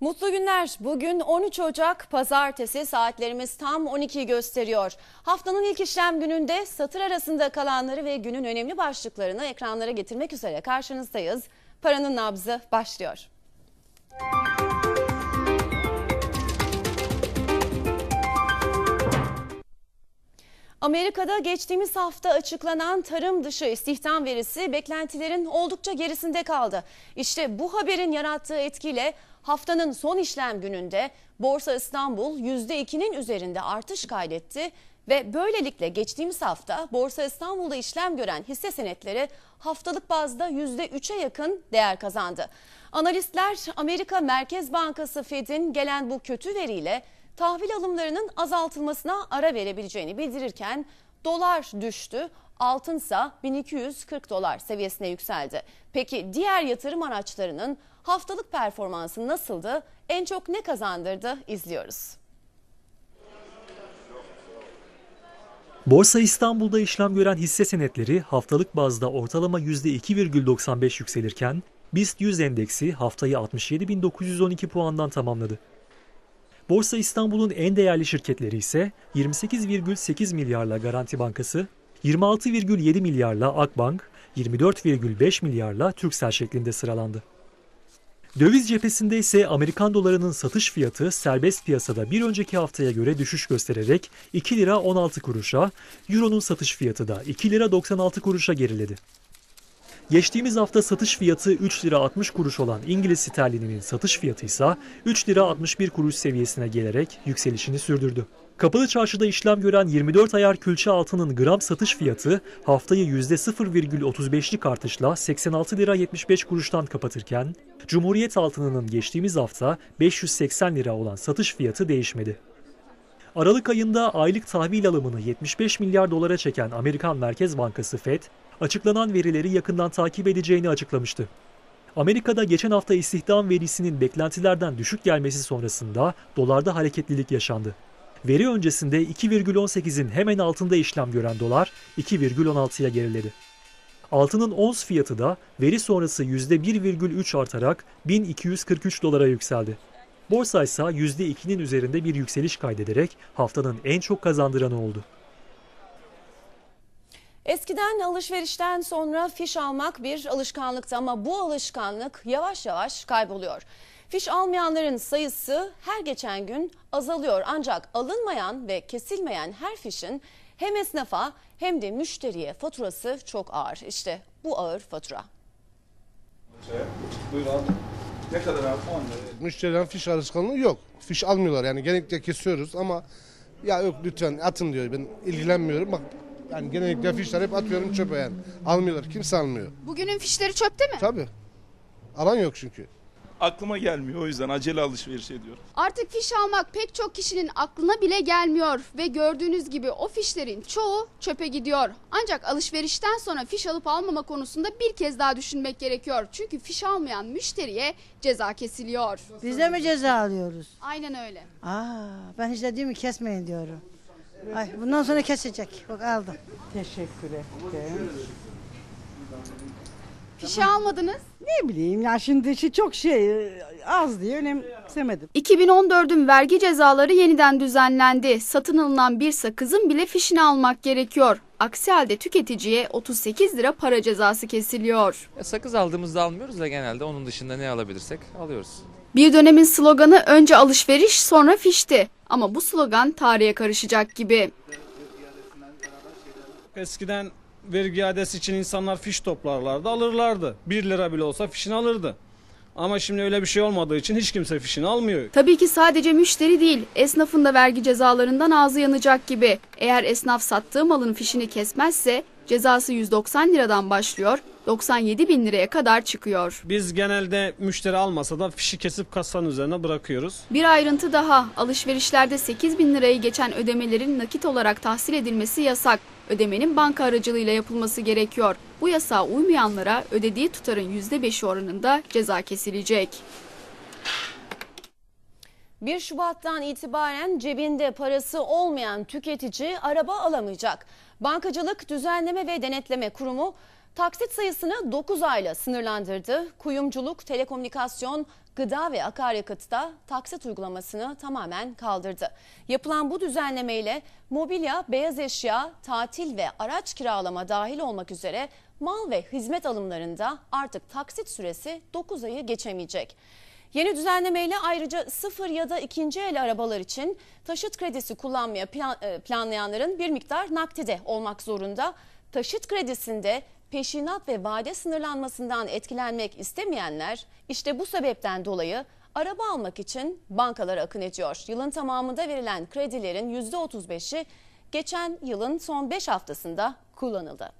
Mutlu günler. Bugün 13 Ocak Pazartesi saatlerimiz tam 12'yi gösteriyor. Haftanın ilk işlem gününde satır arasında kalanları ve günün önemli başlıklarını ekranlara getirmek üzere karşınızdayız. Paranın nabzı başlıyor. Amerika'da geçtiğimiz hafta açıklanan tarım dışı istihdam verisi beklentilerin oldukça gerisinde kaldı. İşte bu haberin yarattığı etkiyle haftanın son işlem gününde Borsa İstanbul %2'nin üzerinde artış kaydetti ve böylelikle geçtiğimiz hafta Borsa İstanbul'da işlem gören hisse senetleri haftalık bazda %3'e yakın değer kazandı. Analistler Amerika Merkez Bankası Fed'in gelen bu kötü veriyle tahvil alımlarının azaltılmasına ara verebileceğini bildirirken dolar düştü. Altınsa 1240 dolar seviyesine yükseldi. Peki diğer yatırım araçlarının haftalık performansı nasıldı? En çok ne kazandırdı? İzliyoruz. Borsa İstanbul'da işlem gören hisse senetleri haftalık bazda ortalama %2,95 yükselirken BIST 100 endeksi haftayı 67.912 puandan tamamladı. Borsa İstanbul'un en değerli şirketleri ise 28,8 milyarla Garanti Bankası, 26,7 milyarla Akbank, 24,5 milyarla Türksel şeklinde sıralandı. Döviz cephesinde ise Amerikan dolarının satış fiyatı serbest piyasada bir önceki haftaya göre düşüş göstererek 2 lira 16 kuruşa, Euro'nun satış fiyatı da 2 lira 96 kuruşa geriledi. Geçtiğimiz hafta satış fiyatı 3 lira 60 kuruş olan İngiliz sterlininin satış fiyatı ise 3 lira 61 kuruş seviyesine gelerek yükselişini sürdürdü. Kapalı çarşıda işlem gören 24 ayar külçe altının gram satış fiyatı haftayı %0,35'lik artışla 86 lira 75 kuruştan kapatırken, Cumhuriyet altınının geçtiğimiz hafta 580 lira olan satış fiyatı değişmedi. Aralık ayında aylık tahvil alımını 75 milyar dolara çeken Amerikan Merkez Bankası Fed, açıklanan verileri yakından takip edeceğini açıklamıştı. Amerika'da geçen hafta istihdam verisinin beklentilerden düşük gelmesi sonrasında dolarda hareketlilik yaşandı. Veri öncesinde 2,18'in hemen altında işlem gören dolar 2,16'ya geriledi. Altının ons fiyatı da veri sonrası %1,3 artarak 1243 dolara yükseldi. Borsa ise %2'nin üzerinde bir yükseliş kaydederek haftanın en çok kazandıranı oldu. Eskiden alışverişten sonra fiş almak bir alışkanlıktı ama bu alışkanlık yavaş yavaş kayboluyor. Fiş almayanların sayısı her geçen gün azalıyor ancak alınmayan ve kesilmeyen her fişin hem esnafa hem de müşteriye faturası çok ağır. İşte bu ağır fatura. Buyur abi. Ne kadar abi? 10 lira. Müşteriden fiş alışkanlığı yok. Fiş almıyorlar yani genellikle kesiyoruz ama ya yok lütfen atın diyor ben ilgilenmiyorum bak yani genellikle fişler hep atıyorum çöpe yani. Almıyorlar kimse almıyor. Bugünün fişleri çöpte mi? Tabi. Alan yok çünkü. Aklıma gelmiyor o yüzden acele alışveriş ediyorum. Artık fiş almak pek çok kişinin aklına bile gelmiyor ve gördüğünüz gibi o fişlerin çoğu çöpe gidiyor. Ancak alışverişten sonra fiş alıp almama konusunda bir kez daha düşünmek gerekiyor. Çünkü fiş almayan müşteriye ceza kesiliyor. Biz de mi ceza alıyoruz? Aynen öyle. Aa, ben hiç de diyorum ki kesmeyin diyorum. Ay bundan sonra kesecek. Bak aldım. Teşekkür ederim. Fişi almadınız. Ne bileyim ya şimdi işi çok şey az diye önemsemedim. 2014'ün vergi cezaları yeniden düzenlendi. Satın alınan bir sakızın bile fişini almak gerekiyor. Aksi halde tüketiciye 38 lira para cezası kesiliyor. Ya sakız aldığımızda almıyoruz da genelde onun dışında ne alabilirsek alıyoruz. Bir dönemin sloganı önce alışveriş sonra fişti. Ama bu slogan tarihe karışacak gibi. Eskiden vergi iadesi için insanlar fiş toplarlardı, alırlardı. 1 lira bile olsa fişini alırdı. Ama şimdi öyle bir şey olmadığı için hiç kimse fişini almıyor. Tabii ki sadece müşteri değil, esnafın da vergi cezalarından ağzı yanacak gibi. Eğer esnaf sattığı malın fişini kesmezse cezası 190 liradan başlıyor, 97 bin liraya kadar çıkıyor. Biz genelde müşteri almasa da fişi kesip kasanın üzerine bırakıyoruz. Bir ayrıntı daha, alışverişlerde 8 bin lirayı geçen ödemelerin nakit olarak tahsil edilmesi yasak. Ödemenin banka aracılığıyla yapılması gerekiyor. Bu yasağa uymayanlara ödediği tutarın %5'i oranında ceza kesilecek. 1 Şubat'tan itibaren cebinde parası olmayan tüketici araba alamayacak. Bankacılık Düzenleme ve Denetleme Kurumu Taksit sayısını 9 ayla sınırlandırdı. Kuyumculuk, telekomünikasyon, gıda ve akaryakıtta taksit uygulamasını tamamen kaldırdı. Yapılan bu düzenlemeyle mobilya, beyaz eşya, tatil ve araç kiralama dahil olmak üzere mal ve hizmet alımlarında artık taksit süresi 9 ayı geçemeyecek. Yeni düzenlemeyle ayrıca sıfır ya da ikinci el arabalar için taşıt kredisi kullanmaya plan- e, planlayanların bir miktar nakdide olmak zorunda. Taşıt kredisinde peşinat ve vade sınırlanmasından etkilenmek istemeyenler işte bu sebepten dolayı araba almak için bankalara akın ediyor. Yılın tamamında verilen kredilerin %35'i geçen yılın son 5 haftasında kullanıldı.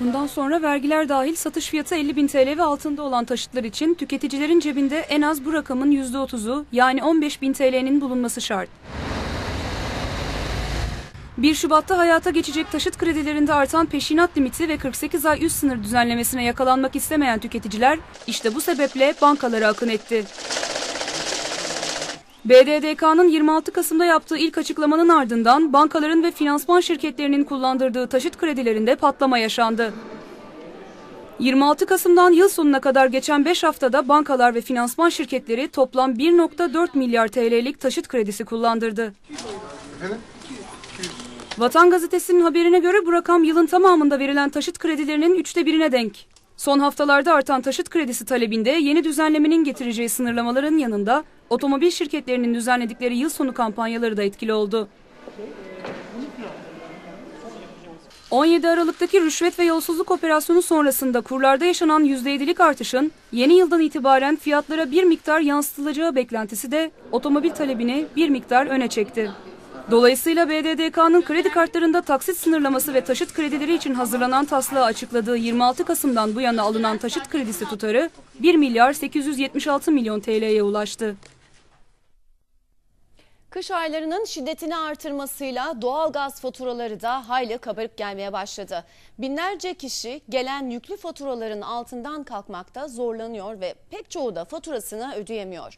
Bundan sonra vergiler dahil satış fiyatı 50 bin TL ve altında olan taşıtlar için tüketicilerin cebinde en az bu rakamın %30'u yani 15 bin TL'nin bulunması şart. 1 Şubat'ta hayata geçecek taşıt kredilerinde artan peşinat limiti ve 48 ay üst sınır düzenlemesine yakalanmak istemeyen tüketiciler işte bu sebeple bankalara akın etti. BDDK'nın 26 Kasım'da yaptığı ilk açıklamanın ardından bankaların ve finansman şirketlerinin kullandırdığı taşıt kredilerinde patlama yaşandı. 26 Kasım'dan yıl sonuna kadar geçen 5 haftada bankalar ve finansman şirketleri toplam 1.4 milyar TL'lik taşıt kredisi kullandırdı. Vatan Gazetesi'nin haberine göre bu rakam yılın tamamında verilen taşıt kredilerinin üçte birine denk. Son haftalarda artan taşıt kredisi talebinde yeni düzenlemenin getireceği sınırlamaların yanında otomobil şirketlerinin düzenledikleri yıl sonu kampanyaları da etkili oldu. 17 Aralık'taki rüşvet ve yolsuzluk operasyonu sonrasında kurlarda yaşanan %7'lik artışın yeni yıldan itibaren fiyatlara bir miktar yansıtılacağı beklentisi de otomobil talebini bir miktar öne çekti. Dolayısıyla BDDK'nın kredi kartlarında taksit sınırlaması ve taşıt kredileri için hazırlanan taslağı açıkladığı 26 Kasım'dan bu yana alınan taşıt kredisi tutarı 1 milyar 876 milyon TL'ye ulaştı. Kış aylarının şiddetini artırmasıyla doğal gaz faturaları da hayli kabarık gelmeye başladı. Binlerce kişi gelen yüklü faturaların altından kalkmakta zorlanıyor ve pek çoğu da faturasını ödeyemiyor.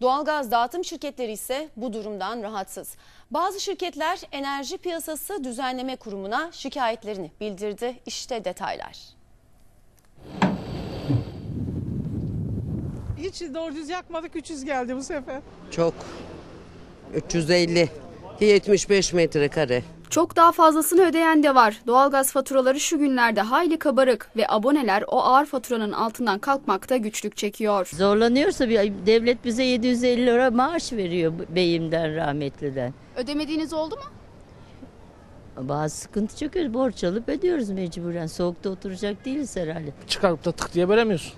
Doğalgaz dağıtım şirketleri ise bu durumdan rahatsız. Bazı şirketler Enerji Piyasası Düzenleme Kurumu'na şikayetlerini bildirdi. İşte detaylar. Hiç doğru düz yakmadık 300 geldi bu sefer. Çok. 350. 75 metrekare. Çok daha fazlasını ödeyen de var. Doğalgaz faturaları şu günlerde hayli kabarık ve aboneler o ağır faturanın altından kalkmakta güçlük çekiyor. Zorlanıyorsa bir devlet bize 750 lira maaş veriyor beyimden rahmetliden. Ödemediğiniz oldu mu? Bazı sıkıntı çekiyoruz. Borç alıp ödüyoruz mecburen. Soğukta oturacak değiliz herhalde. Çıkarıp da tık diye veremiyorsun.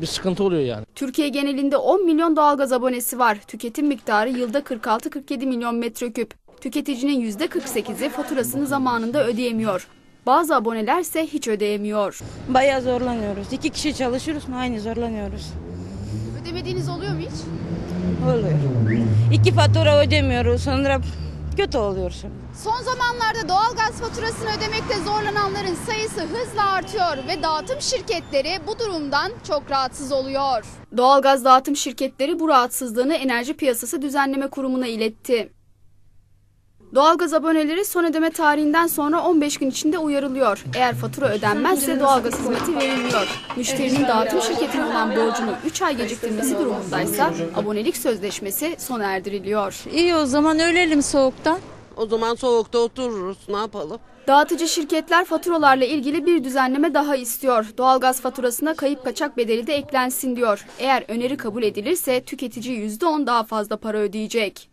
Bir sıkıntı oluyor yani. Türkiye genelinde 10 milyon doğalgaz abonesi var. Tüketim miktarı yılda 46-47 milyon metreküp. Tüketicinin %48'i faturasını zamanında ödeyemiyor. Bazı aboneler ise hiç ödeyemiyor. Bayağı zorlanıyoruz. İki kişi çalışıyoruz mu aynı zorlanıyoruz. Ödemediğiniz oluyor mu hiç? Oluyor. İki fatura ödemiyoruz sonra kötü oluyoruz. Son zamanlarda doğalgaz faturasını ödemekte zorlananların sayısı hızla artıyor ve dağıtım şirketleri bu durumdan çok rahatsız oluyor. Doğalgaz dağıtım şirketleri bu rahatsızlığını Enerji Piyasası Düzenleme Kurumu'na iletti. Doğalgaz aboneleri son ödeme tarihinden sonra 15 gün içinde uyarılıyor. Eğer fatura ödenmezse doğalgaz hizmeti verilmiyor. Müşterinin dağıtım şirketine olan borcunu 3 ay geciktirmesi durumundaysa abonelik sözleşmesi sona erdiriliyor. İyi o zaman ölelim soğuktan. O zaman soğukta otururuz. Ne yapalım? Dağıtıcı şirketler faturalarla ilgili bir düzenleme daha istiyor. Doğalgaz faturasına kayıp kaçak bedeli de eklensin diyor. Eğer öneri kabul edilirse tüketici %10 daha fazla para ödeyecek.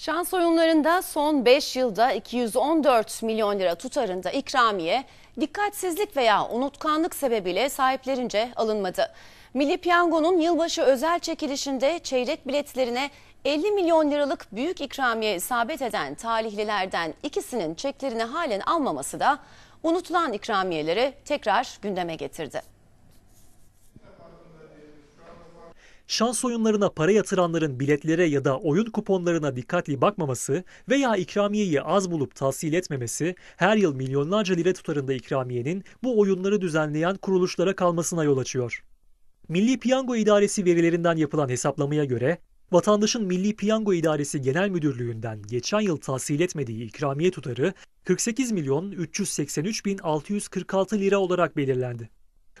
Şans oyunlarında son 5 yılda 214 milyon lira tutarında ikramiye dikkatsizlik veya unutkanlık sebebiyle sahiplerince alınmadı. Milli Piyango'nun yılbaşı özel çekilişinde çeyrek biletlerine 50 milyon liralık büyük ikramiye isabet eden talihlilerden ikisinin çeklerini halen almaması da unutulan ikramiyeleri tekrar gündeme getirdi. Şans oyunlarına para yatıranların biletlere ya da oyun kuponlarına dikkatli bakmaması veya ikramiyeyi az bulup tahsil etmemesi her yıl milyonlarca lira tutarında ikramiyenin bu oyunları düzenleyen kuruluşlara kalmasına yol açıyor. Milli Piyango İdaresi verilerinden yapılan hesaplamaya göre Vatandaşın Milli Piyango İdaresi Genel Müdürlüğü'nden geçen yıl tahsil etmediği ikramiye tutarı 48 milyon 383 bin 646 lira olarak belirlendi.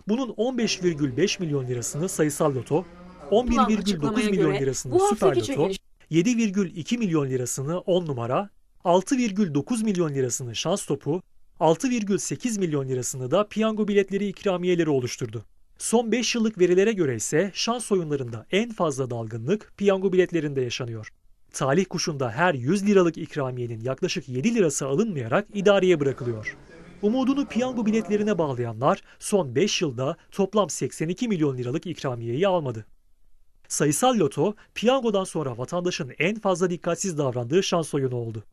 Bunun 15,5 milyon lirasını sayısal loto, 11,9 milyon lirasını süper loto, 7,2 milyon lirasını 10 numara, 6,9 milyon lirasını şans topu, 6,8 milyon lirasını da piyango biletleri ikramiyeleri oluşturdu. Son 5 yıllık verilere göre ise şans oyunlarında en fazla dalgınlık piyango biletlerinde yaşanıyor. Talih kuşunda her 100 liralık ikramiyenin yaklaşık 7 lirası alınmayarak idareye bırakılıyor. Umudunu piyango biletlerine bağlayanlar son 5 yılda toplam 82 milyon liralık ikramiyeyi almadı. Sayısal loto, piyangodan sonra vatandaşın en fazla dikkatsiz davrandığı şans oyunu oldu.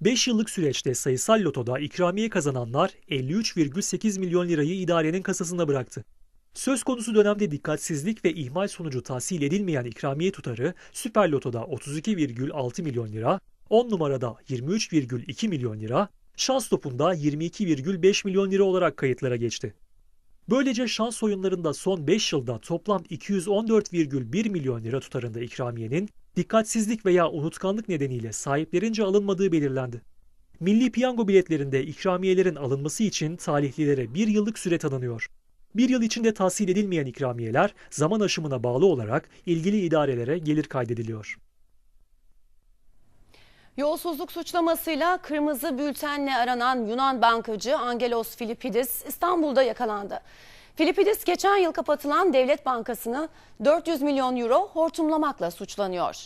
5 yıllık süreçte sayısal lotoda ikramiye kazananlar 53,8 milyon lirayı idarenin kasasına bıraktı. Söz konusu dönemde dikkatsizlik ve ihmal sonucu tahsil edilmeyen ikramiye tutarı Süper Loto'da 32,6 milyon lira, 10 numarada 23,2 milyon lira, şans topunda 22,5 milyon lira olarak kayıtlara geçti. Böylece şans oyunlarında son 5 yılda toplam 214,1 milyon lira tutarında ikramiyenin dikkatsizlik veya unutkanlık nedeniyle sahiplerince alınmadığı belirlendi. Milli piyango biletlerinde ikramiyelerin alınması için talihlilere bir yıllık süre tanınıyor. Bir yıl içinde tahsil edilmeyen ikramiyeler zaman aşımına bağlı olarak ilgili idarelere gelir kaydediliyor. Yolsuzluk suçlamasıyla kırmızı bültenle aranan Yunan bankacı Angelos Filipidis İstanbul'da yakalandı. Filipidis geçen yıl kapatılan devlet bankasını 400 milyon euro hortumlamakla suçlanıyor.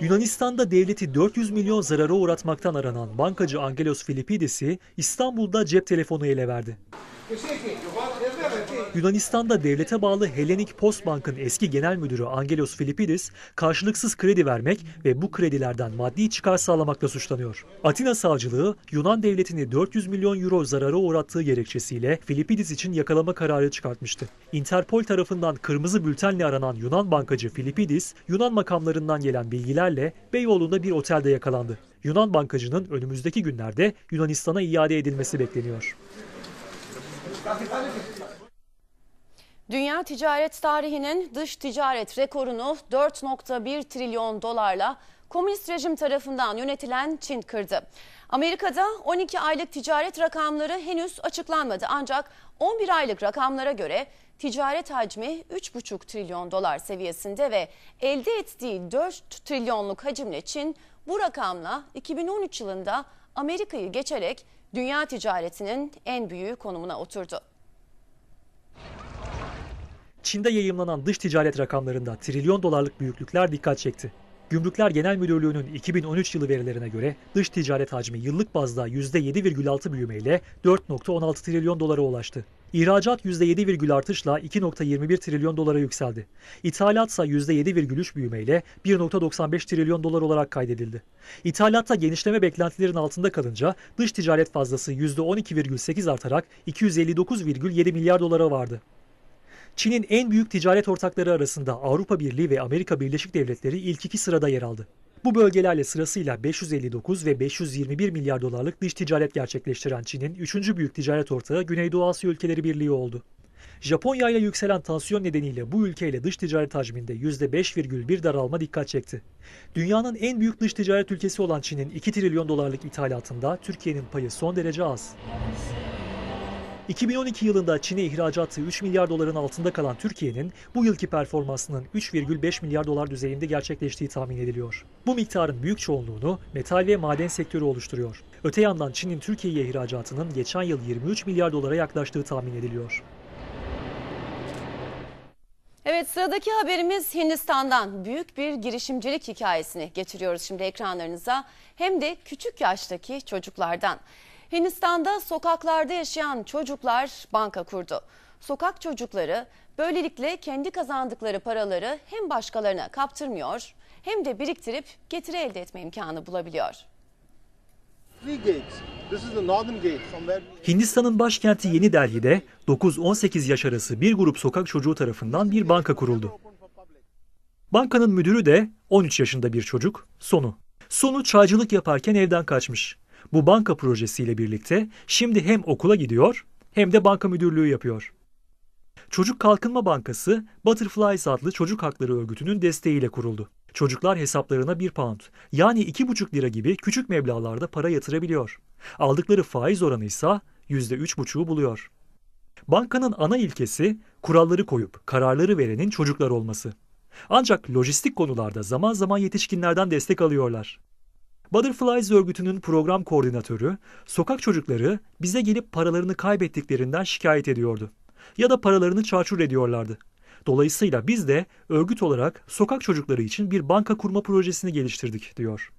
Yunanistan'da devleti 400 milyon zarara uğratmaktan aranan bankacı Angelos Filipidis'i İstanbul'da cep telefonu ele verdi. Yunanistan'da devlete bağlı Hellenic Post Bank'ın eski genel müdürü Angelos Filipidis, karşılıksız kredi vermek ve bu kredilerden maddi çıkar sağlamakla suçlanıyor. Atina savcılığı, Yunan devletini 400 milyon euro zarara uğrattığı gerekçesiyle Filipidis için yakalama kararı çıkartmıştı. Interpol tarafından kırmızı bültenle aranan Yunan bankacı Filipidis, Yunan makamlarından gelen bilgilerle Beyoğlu'nda bir otelde yakalandı. Yunan bankacının önümüzdeki günlerde Yunanistan'a iade edilmesi bekleniyor. Dünya ticaret tarihinin dış ticaret rekorunu 4.1 trilyon dolarla komünist rejim tarafından yönetilen Çin kırdı. Amerika'da 12 aylık ticaret rakamları henüz açıklanmadı ancak 11 aylık rakamlara göre ticaret hacmi 3,5 trilyon dolar seviyesinde ve elde ettiği 4 trilyonluk hacimle Çin bu rakamla 2013 yılında Amerika'yı geçerek dünya ticaretinin en büyüğü konumuna oturdu. Çin'de yayımlanan dış ticaret rakamlarında trilyon dolarlık büyüklükler dikkat çekti. Gümrükler Genel Müdürlüğü'nün 2013 yılı verilerine göre dış ticaret hacmi yıllık bazda %7,6 büyümeyle 4.16 trilyon dolara ulaştı. İhracat %7, artışla 2.21 trilyon dolara yükseldi. İthalat ise %7,3 büyümeyle 1.95 trilyon dolar olarak kaydedildi. İthalatta genişleme beklentilerin altında kalınca dış ticaret fazlası %12,8 artarak 259,7 milyar dolara vardı. Çin'in en büyük ticaret ortakları arasında Avrupa Birliği ve Amerika Birleşik Devletleri ilk iki sırada yer aldı. Bu bölgelerle sırasıyla 559 ve 521 milyar dolarlık dış ticaret gerçekleştiren Çin'in üçüncü büyük ticaret ortağı Güneydoğu Asya Ülkeleri Birliği oldu. Japonya ile yükselen tansiyon nedeniyle bu ülkeyle dış ticaret hacminde %5,1 daralma dikkat çekti. Dünyanın en büyük dış ticaret ülkesi olan Çin'in 2 trilyon dolarlık ithalatında Türkiye'nin payı son derece az. 2012 yılında Çin'e ihracatı 3 milyar doların altında kalan Türkiye'nin bu yılki performansının 3,5 milyar dolar düzeyinde gerçekleştiği tahmin ediliyor. Bu miktarın büyük çoğunluğunu metal ve maden sektörü oluşturuyor. Öte yandan Çin'in Türkiye'ye ihracatının geçen yıl 23 milyar dolara yaklaştığı tahmin ediliyor. Evet sıradaki haberimiz Hindistan'dan büyük bir girişimcilik hikayesini getiriyoruz şimdi ekranlarınıza. Hem de küçük yaştaki çocuklardan. Hindistan'da sokaklarda yaşayan çocuklar banka kurdu. Sokak çocukları böylelikle kendi kazandıkları paraları hem başkalarına kaptırmıyor hem de biriktirip getiri elde etme imkanı bulabiliyor. Hindistan'ın başkenti Yeni Delhi'de 9-18 yaş arası bir grup sokak çocuğu tarafından bir banka kuruldu. Bankanın müdürü de 13 yaşında bir çocuk, Sonu. Sonu çaycılık yaparken evden kaçmış. Bu banka projesiyle birlikte şimdi hem okula gidiyor hem de banka müdürlüğü yapıyor. Çocuk Kalkınma Bankası, Butterflies adlı çocuk hakları örgütünün desteğiyle kuruldu. Çocuklar hesaplarına 1 pound yani 2,5 lira gibi küçük meblağlarda para yatırabiliyor. Aldıkları faiz oranı ise %3,5'u buluyor. Bankanın ana ilkesi kuralları koyup kararları verenin çocuklar olması. Ancak lojistik konularda zaman zaman yetişkinlerden destek alıyorlar. Butterflies örgütünün program koordinatörü, sokak çocukları bize gelip paralarını kaybettiklerinden şikayet ediyordu. Ya da paralarını çarçur ediyorlardı. Dolayısıyla biz de örgüt olarak sokak çocukları için bir banka kurma projesini geliştirdik, diyor.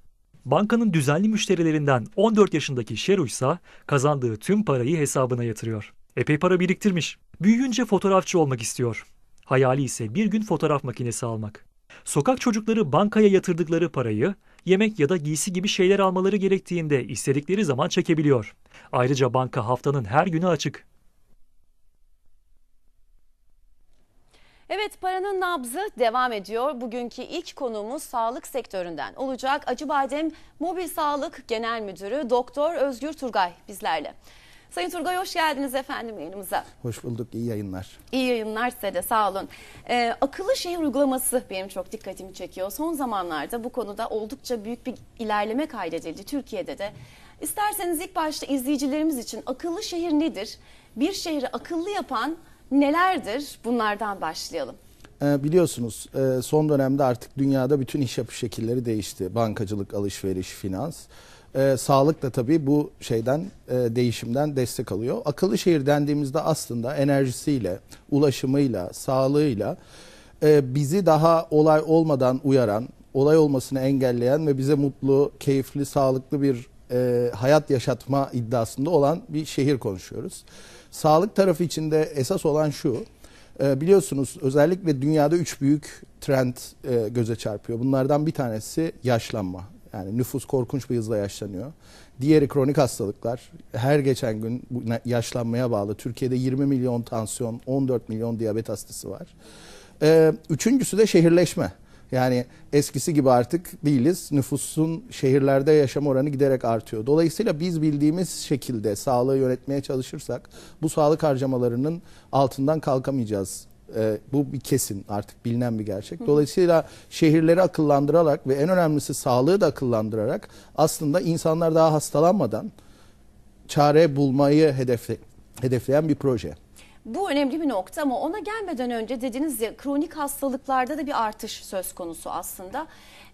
Bankanın düzenli müşterilerinden 14 yaşındaki Şeru ise kazandığı tüm parayı hesabına yatırıyor. Epey para biriktirmiş. Büyüyünce fotoğrafçı olmak istiyor. Hayali ise bir gün fotoğraf makinesi almak. Sokak çocukları bankaya yatırdıkları parayı yemek ya da giysi gibi şeyler almaları gerektiğinde istedikleri zaman çekebiliyor. Ayrıca banka haftanın her günü açık. Evet paranın nabzı devam ediyor. Bugünkü ilk konuğumuz sağlık sektöründen olacak. Acıbadem Mobil Sağlık Genel Müdürü Doktor Özgür Turgay bizlerle. Sayın Turgay hoş geldiniz efendim yayınımıza. Hoş bulduk, iyi yayınlar. İyi yayınlar size de sağ olun. Ee, akıllı şehir uygulaması benim çok dikkatimi çekiyor. Son zamanlarda bu konuda oldukça büyük bir ilerleme kaydedildi Türkiye'de de. İsterseniz ilk başta izleyicilerimiz için akıllı şehir nedir? Bir şehri akıllı yapan nelerdir? Bunlardan başlayalım. Ee, biliyorsunuz e, son dönemde artık dünyada bütün iş yapış şekilleri değişti. Bankacılık, alışveriş, finans. Ee, sağlık da tabii bu şeyden e, değişimden destek alıyor. Akıllı şehir dendiğimizde aslında enerjisiyle, ulaşımıyla, sağlığıyla e, bizi daha olay olmadan uyaran, olay olmasını engelleyen ve bize mutlu, keyifli, sağlıklı bir e, hayat yaşatma iddiasında olan bir şehir konuşuyoruz. Sağlık tarafı içinde esas olan şu, e, biliyorsunuz özellikle dünyada üç büyük trend e, göze çarpıyor. Bunlardan bir tanesi yaşlanma. Yani nüfus korkunç bir hızla yaşlanıyor. Diğeri kronik hastalıklar. Her geçen gün yaşlanmaya bağlı. Türkiye'de 20 milyon tansiyon, 14 milyon diyabet hastası var. E, üçüncüsü de şehirleşme. Yani eskisi gibi artık değiliz. Nüfusun şehirlerde yaşam oranı giderek artıyor. Dolayısıyla biz bildiğimiz şekilde sağlığı yönetmeye çalışırsak bu sağlık harcamalarının altından kalkamayacağız. Ee, bu bir kesin artık bilinen bir gerçek. Dolayısıyla şehirleri akıllandırarak ve en önemlisi sağlığı da akıllandırarak aslında insanlar daha hastalanmadan çare bulmayı hedefle, hedefleyen bir proje. Bu önemli bir nokta ama ona gelmeden önce dediniz ya kronik hastalıklarda da bir artış söz konusu aslında.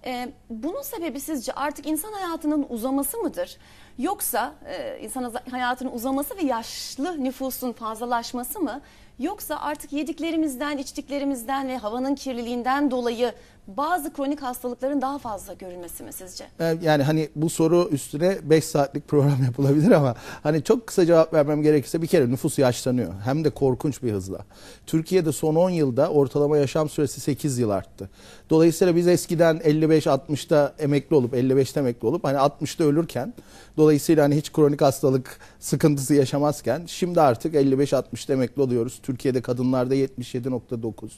Ee, bunun sebebi sizce artık insan hayatının uzaması mıdır? Yoksa e, insan hayatının uzaması ve yaşlı nüfusun fazlalaşması mı? Yoksa artık yediklerimizden, içtiklerimizden ve havanın kirliliğinden dolayı bazı kronik hastalıkların daha fazla görülmesi mi sizce? Ee, Yani hani bu soru üstüne 5 saatlik program yapılabilir ama hani çok kısa cevap vermem gerekirse bir kere nüfus yaşlanıyor. Hem de korkunç bir hızla. Türkiye'de son 10 yılda ortalama yaşam süresi 8 yıl arttı. Dolayısıyla biz eskiden 55-60'ta emekli olup 55'te emekli olup hani 60'ta ölürken dolayısıyla hani hiç kronik hastalık sıkıntısı yaşamazken şimdi artık 55-60'ta emekli oluyoruz. Türkiye'de kadınlarda 77.9.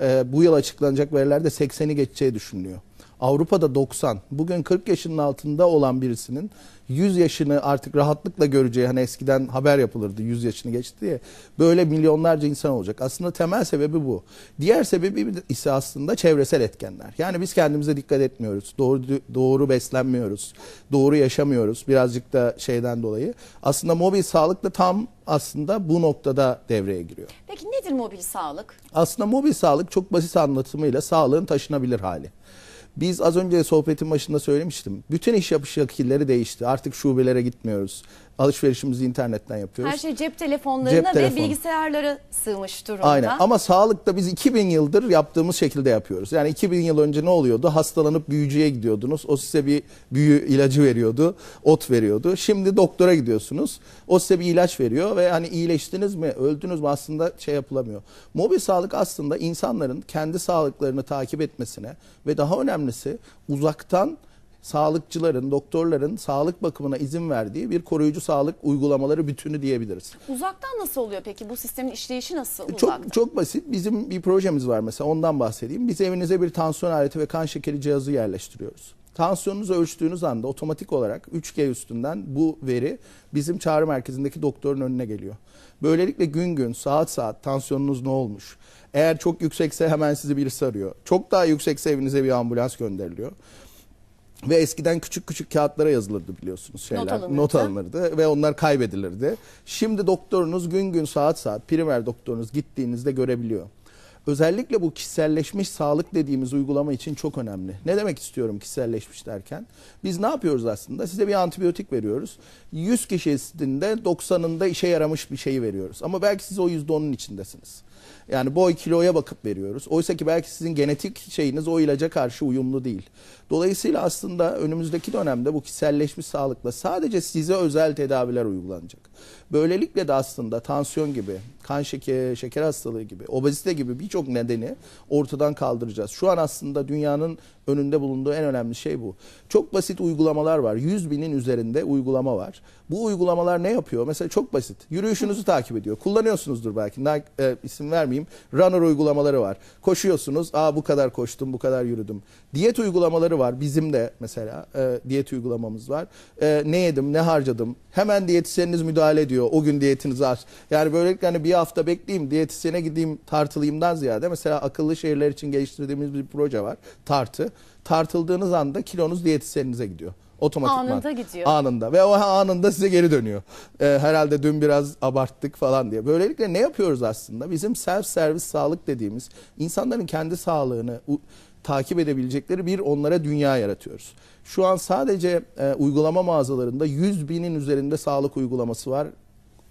Ee, bu yıl açıklanacak verilerde 80'i geçeceği düşünülüyor. Avrupa'da 90. Bugün 40 yaşının altında olan birisinin 100 yaşını artık rahatlıkla göreceği hani eskiden haber yapılırdı 100 yaşını geçti diye. Böyle milyonlarca insan olacak. Aslında temel sebebi bu. Diğer sebebi ise aslında çevresel etkenler. Yani biz kendimize dikkat etmiyoruz. Doğru doğru beslenmiyoruz. Doğru yaşamıyoruz. Birazcık da şeyden dolayı. Aslında mobil sağlık da tam aslında bu noktada devreye giriyor. Peki nedir mobil sağlık? Aslında mobil sağlık çok basit anlatımıyla sağlığın taşınabilir hali. Biz az önce sohbetin başında söylemiştim. Bütün iş yapış şekilleri değişti. Artık şubelere gitmiyoruz. Alışverişimizi internetten yapıyoruz. Her şey cep telefonlarına Cep ve telefonu. bilgisayarlara sığmış durumda. Aynen ama sağlıkta biz 2000 yıldır yaptığımız şekilde yapıyoruz. Yani 2000 yıl önce ne oluyordu? Hastalanıp büyücüye gidiyordunuz. O size bir büyü ilacı veriyordu. Ot veriyordu. Şimdi doktora gidiyorsunuz. O size bir ilaç veriyor ve hani iyileştiniz mi, öldünüz mü aslında şey yapılamıyor. Mobil sağlık aslında insanların kendi sağlıklarını takip etmesine ve daha önemlisi uzaktan sağlıkçıların, doktorların sağlık bakımına izin verdiği bir koruyucu sağlık uygulamaları bütünü diyebiliriz. Uzaktan nasıl oluyor peki? Bu sistemin işleyişi nasıl uzaktan? Çok çok basit. Bizim bir projemiz var mesela ondan bahsedeyim. Biz evinize bir tansiyon aleti ve kan şekeri cihazı yerleştiriyoruz. Tansiyonunuzu ölçtüğünüz anda otomatik olarak 3G üstünden bu veri bizim çağrı merkezindeki doktorun önüne geliyor. Böylelikle gün gün, saat saat tansiyonunuz ne olmuş? Eğer çok yüksekse hemen sizi birisi arıyor. Çok daha yüksekse evinize bir ambulans gönderiliyor. Ve eskiden küçük küçük kağıtlara yazılırdı biliyorsunuz şeyler. Not alınırdı. Not alınırdı ve onlar kaybedilirdi. Şimdi doktorunuz gün gün saat saat primer doktorunuz gittiğinizde görebiliyor. Özellikle bu kişiselleşmiş sağlık dediğimiz uygulama için çok önemli. Ne demek istiyorum kişiselleşmiş derken? Biz ne yapıyoruz aslında? Size bir antibiyotik veriyoruz. 100 kişisinde 90'ında işe yaramış bir şeyi veriyoruz. Ama belki siz o %10'un içindesiniz. Yani boy kiloya bakıp veriyoruz. Oysa ki belki sizin genetik şeyiniz o ilaca karşı uyumlu değil. Dolayısıyla aslında önümüzdeki dönemde bu kişiselleşmiş sağlıkla sadece size özel tedaviler uygulanacak. Böylelikle de aslında tansiyon gibi, kan şekeri, şeker hastalığı gibi, obezite gibi birçok nedeni ortadan kaldıracağız. Şu an aslında dünyanın önünde bulunduğu en önemli şey bu. Çok basit uygulamalar var. 100 binin üzerinde uygulama var. Bu uygulamalar ne yapıyor? Mesela çok basit. Yürüyüşünüzü takip ediyor. Kullanıyorsunuzdur belki. Nike, e, isim vermeyeyim. Runner uygulamaları var. Koşuyorsunuz. Aa bu kadar koştum, bu kadar yürüdüm. Diyet uygulamaları var. Bizim de mesela e, diyet uygulamamız var. E, ne yedim, ne harcadım. Hemen diyetisyeniniz müdahale ediyor. O gün diyetinizi aç. Yani böylelikle hani bir hafta bekleyeyim, diyetisyene gideyim, tartılayımdan ziyade mesela akıllı şehirler için geliştirdiğimiz bir proje var. Tartı. Tartıldığınız anda kilonuz diyetisyeninize gidiyor. Otomatikman. Anında gidiyor. Anında ve o anında size geri dönüyor. Ee, herhalde dün biraz abarttık falan diye. Böylelikle ne yapıyoruz aslında? Bizim self servis sağlık dediğimiz insanların kendi sağlığını takip edebilecekleri bir onlara dünya yaratıyoruz. Şu an sadece e, uygulama mağazalarında 100 binin üzerinde sağlık uygulaması var.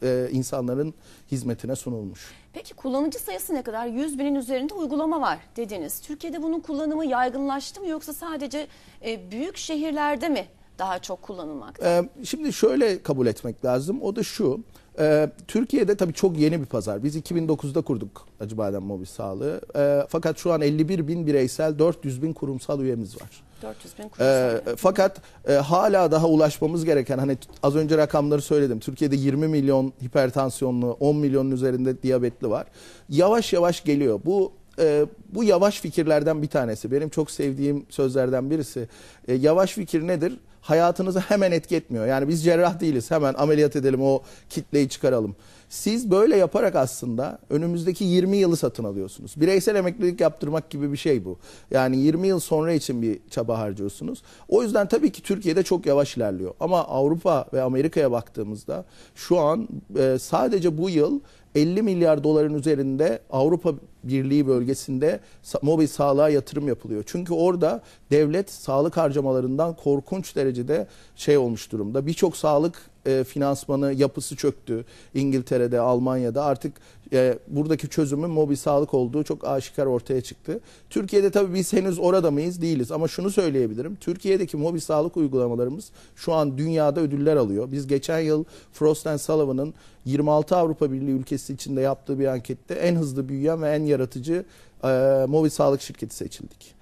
E, insanların hizmetine sunulmuş. Peki kullanıcı sayısı ne kadar? 100 binin üzerinde uygulama var dediniz. Türkiye'de bunun kullanımı yaygınlaştı mı yoksa sadece e, büyük şehirlerde mi daha çok kullanılmakta? Ee, Şimdi şöyle kabul etmek lazım. O da şu. e, Türkiye'de tabii çok yeni bir pazar. Biz 2009'da kurduk Acıbadem Mobil Sağlığı. E, fakat şu an 51 bin bireysel, 400 bin kurumsal üyemiz var. 400 bin E, fakat e, hala daha ulaşmamız gereken hani az önce rakamları söyledim. Türkiye'de 20 milyon hipertansiyonlu, 10 milyonun üzerinde diyabetli var. Yavaş yavaş geliyor. Bu e, bu yavaş fikirlerden bir tanesi. Benim çok sevdiğim sözlerden birisi. E, yavaş fikir nedir? Hayatınızı hemen etki etmiyor. Yani biz cerrah değiliz. Hemen ameliyat edelim, o kitleyi çıkaralım. Siz böyle yaparak aslında önümüzdeki 20 yılı satın alıyorsunuz. Bireysel emeklilik yaptırmak gibi bir şey bu. Yani 20 yıl sonra için bir çaba harcıyorsunuz. O yüzden tabii ki Türkiye'de çok yavaş ilerliyor. Ama Avrupa ve Amerika'ya baktığımızda şu an e, sadece bu yıl 50 milyar doların üzerinde Avrupa Birliği bölgesinde mobil sağlığa yatırım yapılıyor. Çünkü orada devlet sağlık harcamalarından korkunç derecede şey olmuş durumda. Birçok sağlık e, finansmanı yapısı çöktü. İngiltere'de, Almanya'da artık e, buradaki çözümün mobil sağlık olduğu çok aşikar ortaya çıktı. Türkiye'de tabii biz henüz orada mıyız? Değiliz. Ama şunu söyleyebilirim. Türkiye'deki mobil sağlık uygulamalarımız şu an dünyada ödüller alıyor. Biz geçen yıl Frost Sullivan'ın 26 Avrupa Birliği ülkesi içinde yaptığı bir ankette en hızlı büyüyen ve en yaratıcı e, mobil sağlık şirketi seçildik.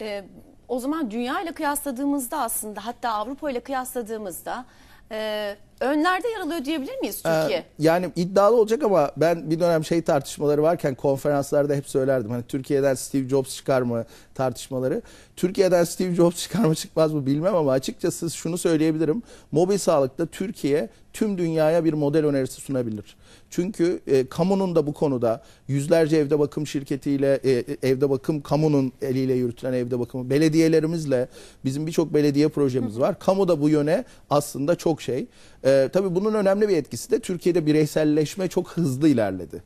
E, o zaman dünya ile kıyasladığımızda aslında hatta Avrupa ile kıyasladığımızda e, önlerde yer alıyor diyebilir miyiz Türkiye? Ee, yani iddialı olacak ama ben bir dönem şey tartışmaları varken konferanslarda hep söylerdim. Hani Türkiye'den Steve Jobs çıkar mı tartışmaları. Türkiye'den Steve Jobs çıkar mı çıkmaz mı bilmem ama açıkçası şunu söyleyebilirim. Mobil sağlıkta Türkiye tüm dünyaya bir model önerisi sunabilir. Çünkü e, kamunun da bu konuda yüzlerce evde bakım şirketiyle e, e, evde bakım kamunun eliyle yürütülen evde bakımı belediyelerimizle bizim birçok belediye projemiz var. Kamu da bu yöne aslında çok şey. E, tabii bunun önemli bir etkisi de Türkiye'de bireyselleşme çok hızlı ilerledi.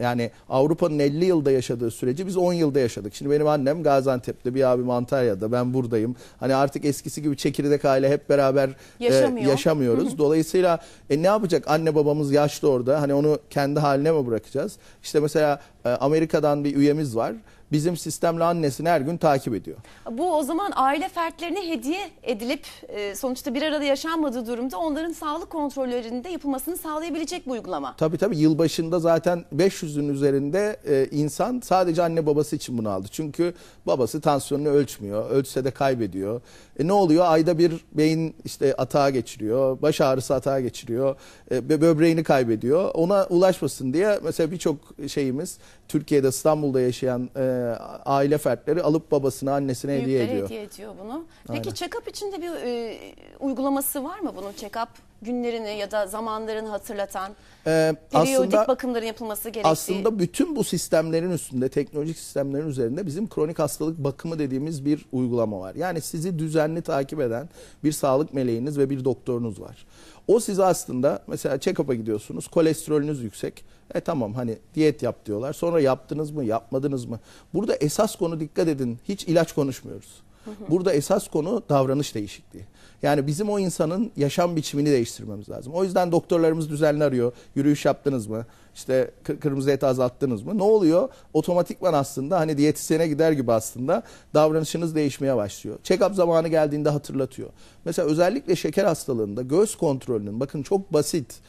Yani Avrupa'nın 50 yılda yaşadığı süreci biz 10 yılda yaşadık. Şimdi benim annem Gaziantep'te, bir abim Antalya'da, ben buradayım. Hani artık eskisi gibi çekirdek aile hep beraber e, Yaşamıyor. yaşamıyoruz. Dolayısıyla e, ne yapacak? Anne babamız yaşlı orada. Hani onu kendi haline mi bırakacağız? İşte mesela e, Amerika'dan bir üyemiz var. Bizim sistemle annesini her gün takip ediyor. Bu o zaman aile fertlerine hediye edilip e, sonuçta bir arada yaşanmadığı durumda onların sağlık kontrollerinde yapılmasını sağlayabilecek bu uygulama. Tabii tabii yılbaşında zaten 500'ün üzerinde e, insan sadece anne babası için bunu aldı. Çünkü babası tansiyonunu ölçmüyor. Ölçse de kaybediyor. E ne oluyor? Ayda bir beyin işte atağa geçiriyor. Baş ağrısı atağa geçiriyor. E, bö- böbreğini kaybediyor. Ona ulaşmasın diye mesela birçok şeyimiz Türkiye'de İstanbul'da yaşayan e, aile fertleri alıp babasına annesine hediye ediyor. hediye ediyor bunu. Peki check-up için de bir e, uygulaması var mı bunun? Check-up günlerini ya da zamanlarını hatırlatan, Ee, periyodik aslında bakımların yapılması gerektiği. aslında bütün bu sistemlerin üstünde teknolojik sistemlerin üzerinde bizim kronik hastalık bakımı dediğimiz bir uygulama var. Yani sizi düzenli takip eden bir sağlık meleğiniz ve bir doktorunuz var. O size aslında mesela check-up'a gidiyorsunuz kolesterolünüz yüksek. E tamam hani diyet yap diyorlar. Sonra yaptınız mı yapmadınız mı? Burada esas konu dikkat edin hiç ilaç konuşmuyoruz. Burada esas konu davranış değişikliği. Yani bizim o insanın yaşam biçimini değiştirmemiz lazım. O yüzden doktorlarımız düzenli arıyor. Yürüyüş yaptınız mı? İşte kır- kırmızı et azalttınız mı? Ne oluyor? Otomatikman aslında hani diyetisyene gider gibi aslında davranışınız değişmeye başlıyor. Check-up zamanı geldiğinde hatırlatıyor. Mesela özellikle şeker hastalığında göz kontrolünün bakın çok basit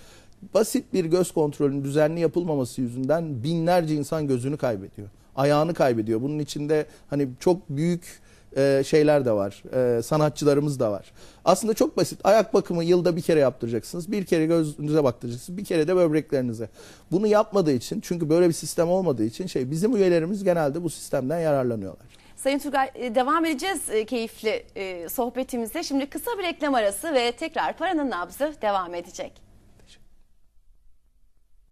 basit bir göz kontrolünün düzenli yapılmaması yüzünden binlerce insan gözünü kaybediyor. Ayağını kaybediyor. Bunun içinde hani çok büyük e, şeyler de var. E, sanatçılarımız da var. Aslında çok basit. Ayak bakımı yılda bir kere yaptıracaksınız. Bir kere gözünüze baktıracaksınız. Bir kere de böbreklerinize. Bunu yapmadığı için çünkü böyle bir sistem olmadığı için şey bizim üyelerimiz genelde bu sistemden yararlanıyorlar. Sayın Turgay e, devam edeceğiz e, keyifli e, sohbetimize. Şimdi kısa bir reklam arası ve tekrar paranın nabzı devam edecek.